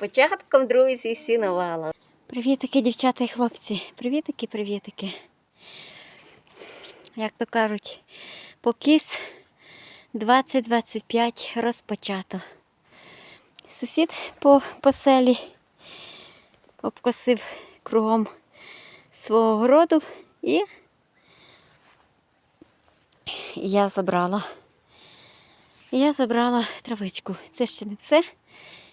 початком, друзі, сінувала. Привітики, дівчата і хлопці. Привітики, привітики. Як то кажуть, покіс 20-25 розпочато. Сусід по, по селі обкосив кругом свого городу і я забрала. Я забрала травичку. Це ще не все.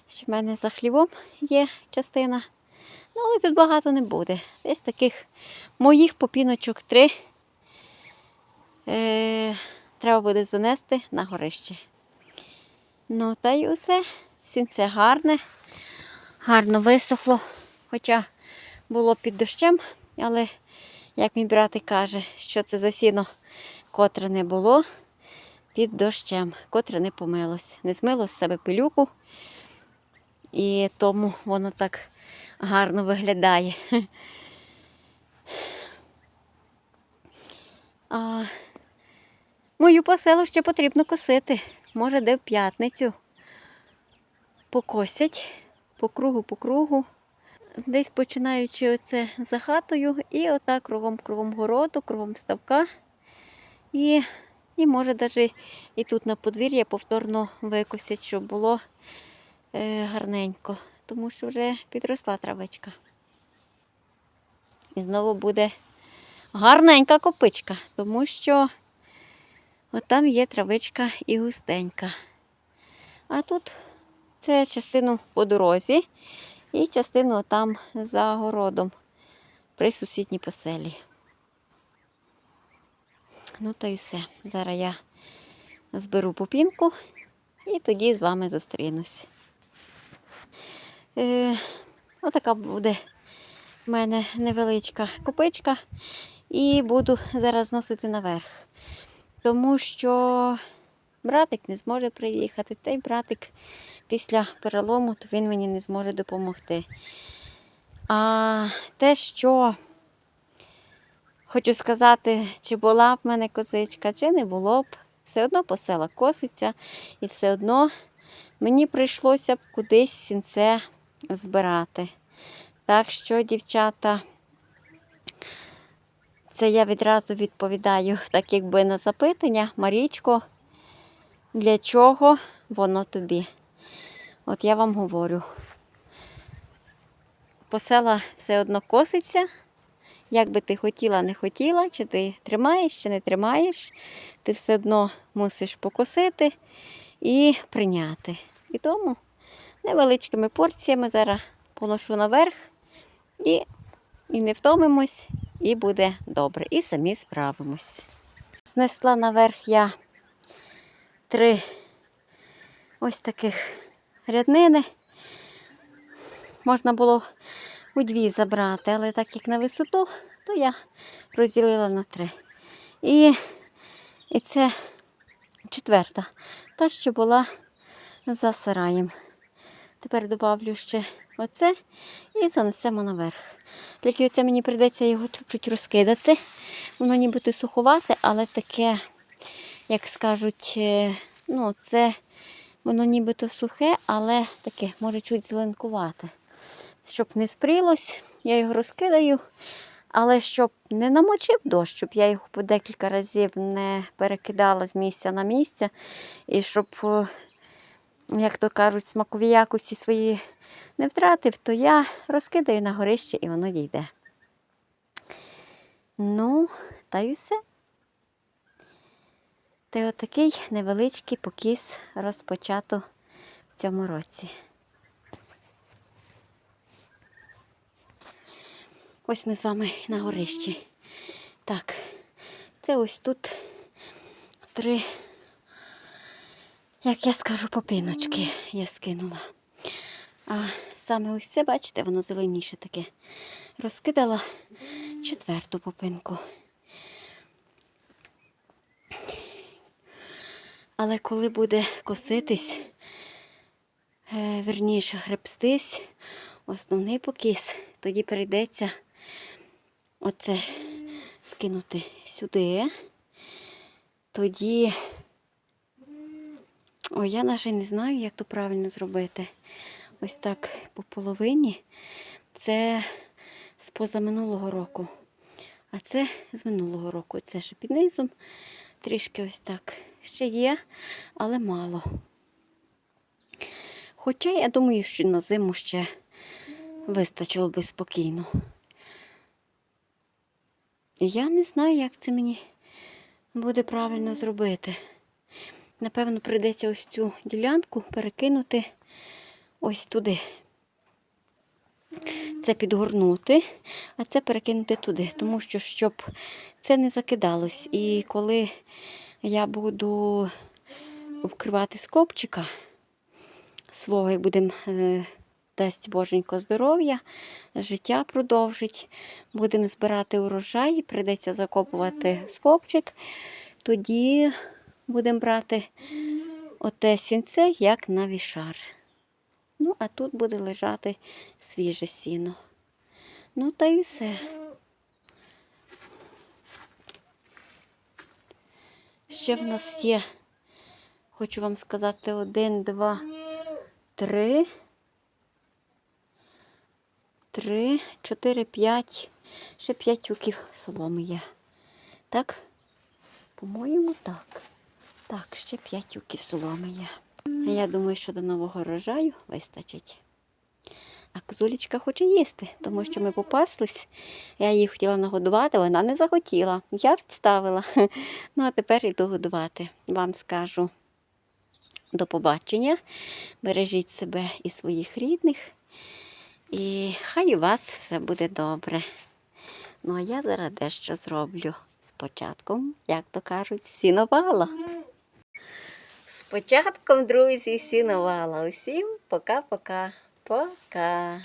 Ще в мене за хлівом є частина. Ну, але тут багато не буде. Десь таких моїх попіночок три. Е, треба буде занести на горище. Ну, та й усе. Сінце гарне, гарно висохло. Хоча було під дощем, але, як мій братик каже, що це за сіно, котре не було під дощем, котре не помилось. Не змило з себе пилюку, і тому воно так гарно виглядає. А, мою поселу ще потрібно косити. Може, де в п'ятницю. Покосять по кругу, по кругу. Десь починаючи оце за хатою і отак кругом кругом городу, кругом ставка. І, і може навіть і тут на подвір'я повторно викосять, щоб було гарненько, тому що вже підросла травичка. І знову буде гарненька копичка, тому що от там є травичка і густенька. А тут це частину по дорозі і частину там за городом при сусідній поселі. Ну та й все. Зараз я зберу попінку і тоді з вами зустрінусь. Е, отака буде в мене невеличка копичка. І буду зараз зносити наверх. Тому що братик не зможе приїхати, та й братик після перелому, то він мені не зможе допомогти. А те, що хочу сказати, чи була б в мене козичка, чи не було б, все одно посела коситься, і все одно мені прийшлося б кудись сінце збирати. Так що, дівчата, це я відразу відповідаю, так якби на запитання, Марічко, для чого воно тобі? От я вам говорю. Посела все одно коситься. Як би ти хотіла, не хотіла, чи ти тримаєш, чи не тримаєш, ти все одно мусиш покосити і прийняти. І тому невеличкими порціями зараз поношу наверх і, і не втомимось, і буде добре. І самі справимось. Знесла наверх я три ось таких ряднини. Можна було у дві забрати, але так як на висоту, то я розділила на три. І, і це четверта, та, що була за сараєм. Тепер додавлю ще оце і занесемо наверх. Тільки оце мені прийдеться його чуть-чуть розкидати. Воно нібито суховате, але таке, як скажуть, е, ну, це воно нібито сухе, але таке, може, чуть зеленкувате. Щоб не спрілось, я його розкидаю. Але щоб не намочив дощ, щоб я його по декілька разів не перекидала з місця на місце. І щоб, е, як то кажуть, смакові якості свої не втратив, то я розкидаю на горище і воно дійде. Ну, та й все. Та й отакий невеличкий покіс розпочато в цьому році. Ось ми з вами на горищі. Так, це ось тут три, як я скажу, попиночки я скинула. А саме ось це, бачите, воно зеленіше таке. Розкидала четверту попинку. Але коли буде коситись, е, верніше гребстись, основний покіс, тоді прийдеться оце скинути сюди. Тоді, ой, я навіть не знаю, як то правильно зробити. ось так по половині. Це з позаминулого року. А це з минулого року. Це ще під низом. Трішки ось так ще є, але мало. Хоча я думаю, що на зиму ще вистачило би спокійно. Я не знаю, як це мені буде правильно зробити. Напевно, прийдеться ось цю ділянку перекинути ось туди. Це підгорнути, а це перекинути туди, тому що щоб це не закидалось. І коли я буду вкривати з свого і будемо е, дасть Боженько здоров'я, життя продовжить, будемо збирати урожай, прийдеться закопувати скопчик, тоді будемо брати оте сінце, як на вішар. Ну, а тут буде лежати свіже сіно. Ну, та й все. Ще в нас є, хочу вам сказати, один, два, три, три, чотири, п'ять. Ще п'ять тюків соломи є. Так? По-моєму, так. Так, ще п'ять тюків соломи є. Я думаю, що до нового рожаю вистачить. А козулечка хоче їсти, тому що ми попаслись. Я її хотіла нагодувати, вона не захотіла. Я відставила. Ну, а тепер йду годувати. Вам скажу до побачення. Бережіть себе і своїх рідних. І хай у вас все буде добре. Ну, а я зараз дещо зроблю. Спочатку, як то кажуть, сіновала. З початком, друзі, сіновала. Усім пока-пока. Пока.